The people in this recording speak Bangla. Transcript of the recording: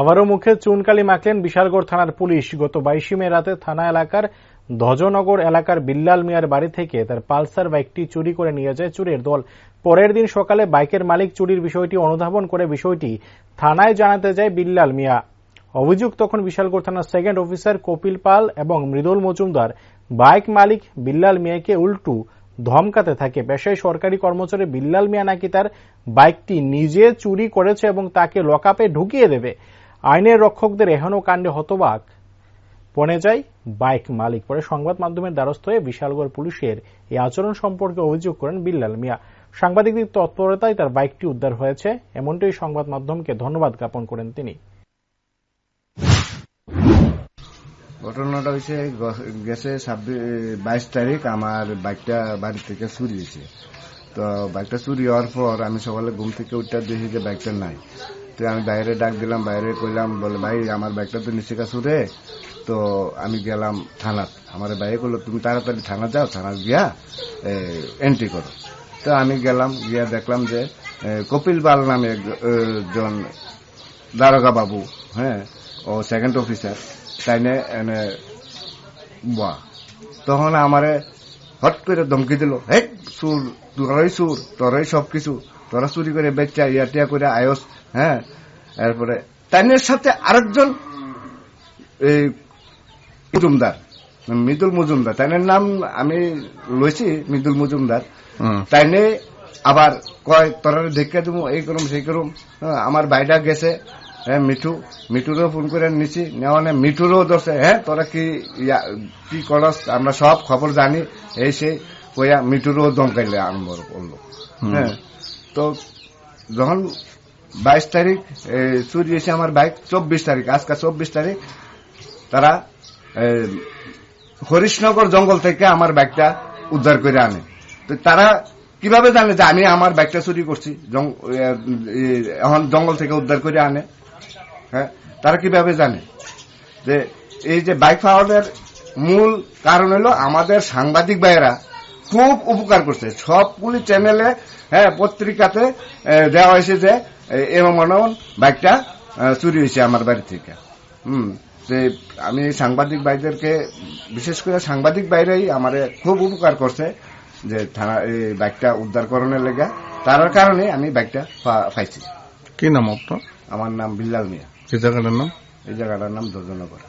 আবারও মুখে চুনকালি মাখলেন বিশালগড় থানার পুলিশ। গত বাইশে মে রাতে থানা এলাকার ধ্বজনগর এলাকার বিল্লাল মিয়ার বাড়ি থেকে তার পালসার বাইকটি চুরি করে নিয়ে যায় চুরির দল। পরের দিন সকালে বাইকের মালিক চুরির বিষয়টি অনুধাবন করে বিষয়টি থানায় জানাতে যায় বিল্লাল মিয়া। অভিযোগ তখন বিশালগড় থানার সেকেন্ড অফিসার কপিল পাল এবং মৃদুল মজুমদার। বাইক মালিক বিল্লাল মিয়াকে উল্টু ধমকাতে থাকে। পেশায় সরকারি কর্মচারী বিল্লাল মিয়া নাকি তার বাইকটি নিজে চুরি করেছে এবং তাকে লকআপে ঢুকিয়ে দেবে। আইনের রক্ষকদের এহেন কাণ্ডে হতবাক। পণে যায় বাইক মালিক। পরে সংবাদ মাধ্যমের দ্বারস্থ হয়ে বিশালগড় পুলিশের এই আচরণ সম্পর্কে অভিযোগ করেন বিল্লাল মিয়া। সাংবাদিকদের তৎপরতায় তার বাইকটি উদ্ধার হয়েছে, এমনটাই সংবাদ মাধ্যমকে ধন্যবাদ জ্ঞাপন করেন তিনি। ঘটনাটা হয়েছে গেছে বাইশ তারিখ আমার বাইকটা বাড়ি থেকে চুরি হয়েছে তো বাইকটা চুরি হওয়ার পর আমি সকালে ঘুম থেকে উঠতে দেখি যে বাইকটা নাই। তো আমি বাইরে ডাক দিলাম, বাইরে কইলাম, বলে, ভাই, আমার বাইকটা তো নিচে কাছুরে তো আমি গেলাম থানাত আমার ভাই করল তুমি তাড়াতাড়ি থানা যাও থানা গিয়া এন্ট্রি করো। তো আমি গেলাম, গিয়া দেখলাম যে কপিল বাল নামে এক- একজন দারোগা বাবু হ্যাঁ ও সেকেন্ড অফিসার তাইনে এনে বা তখন আমারে হট করে ধমকি দিল হে সুর তোরাই সুর, তোরাই সব কিছু তোরা চুরি করে বেচা ইয়াটিয়া করে আয়স হ্যাঁ? এরপরে তাইনের সাথে আরেকজন এই মজুমদার মৃদুল মজুমদার। তাইনের নাম আমি লইছি মৃদুল মজুমদার। তাইনে আবার কয় তোরা দেখে দেবো এই করুম সেই করুম। হ্যাঁ, আমার বাইটা গেছে হ্যাঁ মিঠু। মিঠুরও ফোন করে নিছি নেওয়া নেই। মিঠুরও ধরছে হ্যাঁ তোরা কি কি করস? আমরা সব খবর জানি এই সেই। কইয়া মিঠুরও দমকাইলে করল। হ্যাঁ। তো যখন বাইশ তারিখ চুরি হয়েছে আমার বাইক, চব্বিশ তারিখ, আজকে চব্বিশ তারিখ, তারা হরিশনগর জঙ্গল থেকে আমার বাইকটা উদ্ধার করে আনে। তো তারা কীভাবে জানে যে আমি আমার বাইকটা চুরি করছি? এখন জঙ্গল থেকে উদ্ধার করে আনে। হ্যাঁ তারা কীভাবে জানে? যে এই যে বাইক পাওয়ার মূল কারণ হলো আমাদের সাংবাদিক ভাইয়েরা খুব উপকার করছে। সবগুলি চ্যানেলে হ্যাঁ পত্রিকাতে দেওয়া হয়েছে যে এমন বাইকটা চুরি হয়েছে আমার বাড়ি থেকে। হুম যে আমি সাংবাদিক ভাইদেরকে বিশেষ করে সাংবাদিক বাইরেই আমার খুব উপকার করছে যে থানা এই বাইকটা উদ্ধার করণের লেগে। তার কারণে আমি বাইকটা পাইছি। কি নাম আপনার? আমার নাম বিল্লাল মিয়া। এই জায়গাটার নাম? এই জায়গাটার নাম দর্জনগর